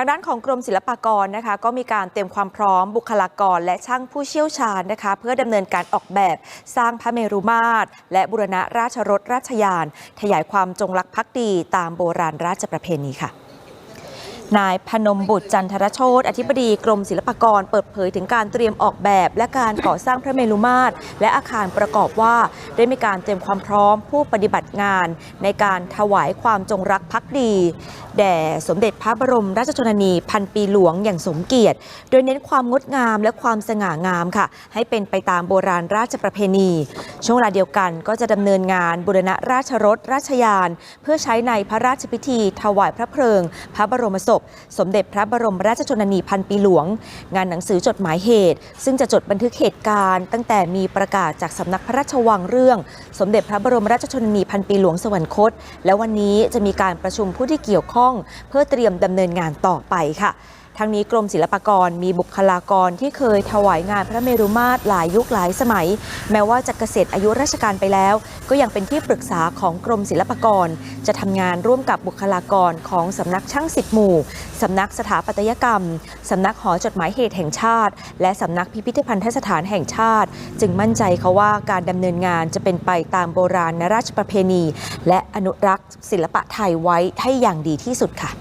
างด้านของกรมศิลปากรนะคะก็มีการเตรียมความพร้อมบุคลากร และช่างผู้เชี่ยวชาญนะคะ เพื่อดำเนินการออกแบบสร้างพระเมรุมาตร และบุรณะราชรถราชยาน ขยายความจงรักภักดีตามโบราณราชประเพณีค่ะ นายพนมบุตรจันทรโชตอธิบดีกรมศิลปากรเปิดเผยถึงการเตรียมออกแบบ และการก่อสร้างพระเมรุมาตรและอาคารประกอบว่า ได้มีการเตรียมความพร้อมผู้ปฏิบัติงาน ในการถวายความจงรักภักดี แด่สมเด็จพระบรมราชชนนีพันปีหลวงอย่างสมเกียรติ โดยเน้นความงดงามและความสง่างามค่ะ ให้เป็นไปตามโบราณราชประเพณี ช่วงเวลาเดียวกันก็จะดำเนินงานบุรณะราชรถราชยาน เพื่อใช้ในพระราชพิธีถวายพระเพลิง พระบรมศพพ สมเด็จพระบรมราชชนนีพันปีหลวง งานหนังสือจดหมายเหตุ ซึ่งจะจดบันทึกเหตุการณ์ ตั้งแต่มีประกาศจากสำนักพระราชวังเรื่อง สมเด็จพระบรมราชชนนีพันปีหลวงสวรรคต และวันนี้จะมีการประชุมผู้ที่เกี่ยวข้อง เพื่อเตรียมดำเนินงานต่อไปค่ะ ทั้งนี้กรมศิลปากรมีบุคลากรที่เคยถวายงานพระเมรุมาตรหลายยุคหลายสมัย แม้ว่าจะเกษียณอายุราชการไปแล้ว ก็ยังเป็นที่ปรึกษาของกรมศิลปากร จะทำงานร่วมกับบุคลากรของสำนักช่างสิบหมู่สำนักสถาปัตยกรรมสำนักหอจดหมายเหตุแห่งชาติ และสำนักพิพิธภัณฑสถานแห่งชาติ จึงมั่นใจเขาว่าการดำเนินงานจะเป็นไปตามโบราณราชประเพณี และอนุรักษ์ศิลปะไทยไว้ให้อย่างดีที่สุดค่ะ